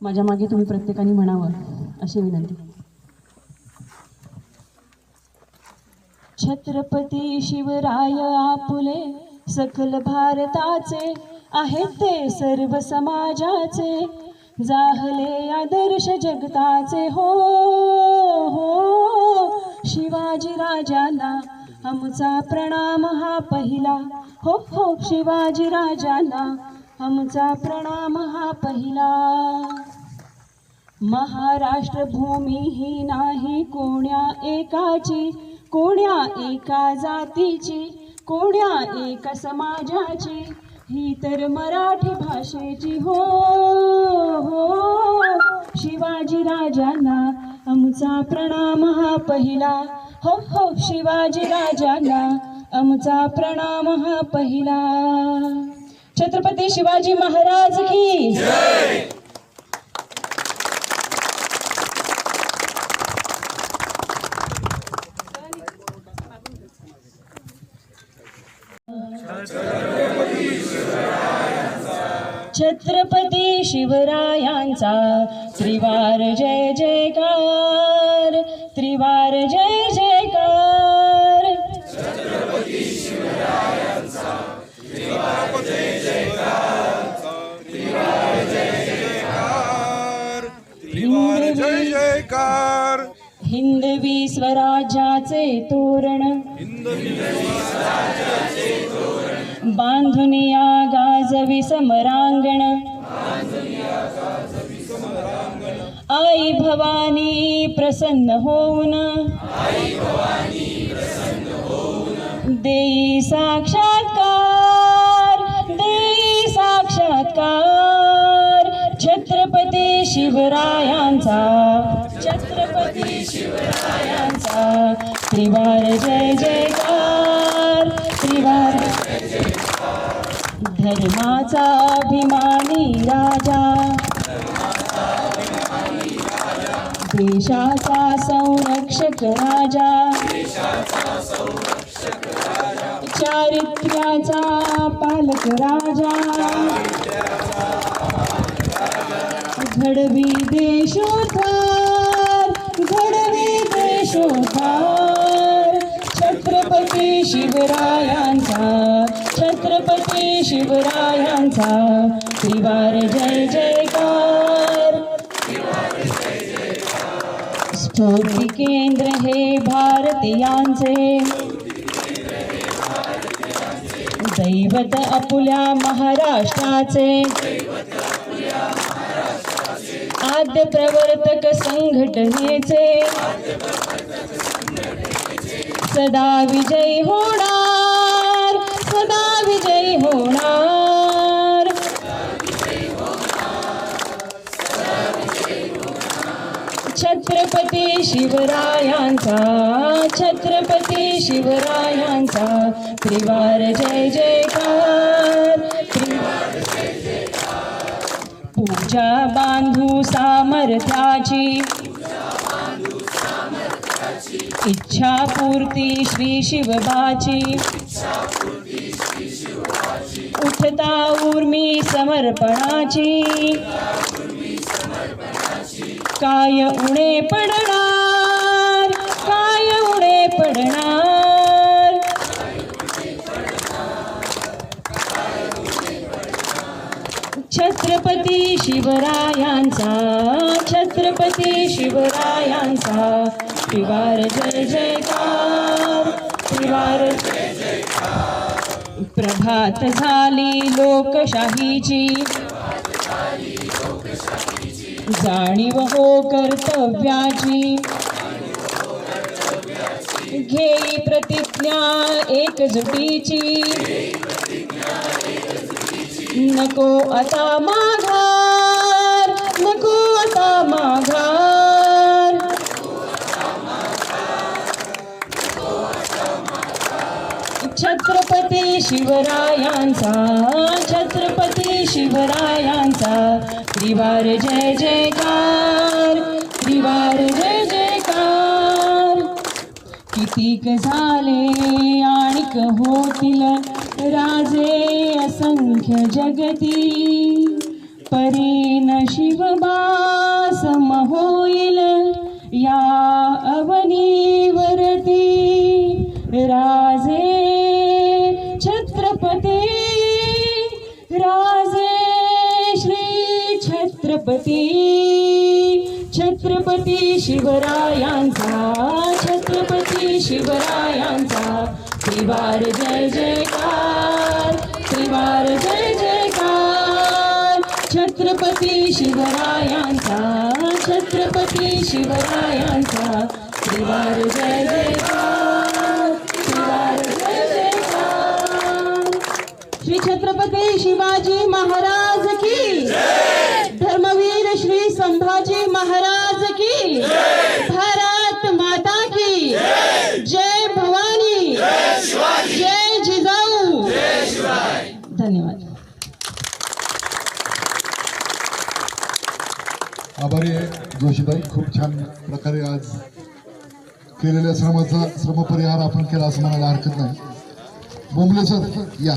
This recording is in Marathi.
माझ्या मागे तुम्ही प्रत्येकाने म्हणावं अशी विनंती. छत्रपती शिवराय आपुले सकल भारताचे आहेत ते सर्व समाजाचे. जाहले आदर्श जगताचे हो हो. शिवाजी राजाला आमचा प्रणाम हा पहिला. हो हो शिवाजी राजाला आमचा प्रणाम हा पहिला. महाराष्ट्र भूमी ही नाही कोण्या एकाची कोण्या एका जातीची कोण्या एका समाजाची. ही तर मराठी भाषेची हो हो. शिवाजी राजांना आमचा प्रणाम हा पहिला. हो हो शिवाजी राजांना आमचा प्रणाम हा पहिला. छत्रपती शिवाजी महाराज की छत्रपती शिवरायांचा त्रिवार जय जयकार त्रिवार जय जयकार. त्रिवार जय जयकार हिंदवी स्वराज्याचे तोरण. बांधुनिया गाजवी समरांगण. आई भवानी प्रसन्न होऊन. देई साक्षात्कार देई साक्षात्कार. छत्रपती शिवरायांचा शिवरायांचा. त्रिवार जय जयकार त्रिवार धर्माचा अभिमानी राजा. देशाचा संरक्षक राजा. चारित्र्याचा पालक राजा. घडवी देशोद्धार. घडवी शोभार छत्रपती शिवरायांचा छत्रपती शिवरायांचा. त्रिवार जय जयकार. स्फूर्ती केंद्र हे भारतीयांचे. दैवत अपुल्या महाराष्ट्राचे. आद्य प्रवर्तक संघटनेचे. सदा विजयी होणार सदा विजयी होणार. छत्रपती शिवरायांचा छत्रपती शिवरायांचा त्रिवार जय जयकार. पूजा बांधू सामर्थ्याची. इच्छा पूर्ती श्री शिवबाची. उठता उर्मी समर्पणाची. काय उणे पडणार शिवरायांचा छत्रपती शिवरायांचा. त्रिवार जय जयकार त्रिवार प्रभात झाली लोकशाहीची जाणीव हो कर्तव्याची. घेई प्रतिज्ञा एकजुटीची. नको आता माघा नको आता माघार छत्रपती शिवरायांचा छत्रपती शिवरायांचा त्रिवार जय जयकार त्रिवार जय जयकार. कितीक झाले आणिक होतील राजे असंख्य जगती. परीन शिवबास होईल या अवनीवरती. राजे छत्रपती राजे श्री छत्रपती छत्रपती शिवरायांचा छत्रपती शिवरायांचा. त्रिवार जय जयकार. छत्रपती शिवरायांचा छत्रपती शिवरायांचा. त्रिवार जय जयकार त्रिवार जय जयकार. श्री छत्रपती शिवाजी महाराज की धर्मवीर श्री संभाजी महाराज की भारत माता की जय भवानी जय जिजाऊ धन्यवाद आभारी आहे. जोशीबाई खूप छान प्रकारे आज केलेल्या श्रमाचा श्रमपरिहार आपण केला असं म्हणायला हरकत नाही. बोंबले सर या.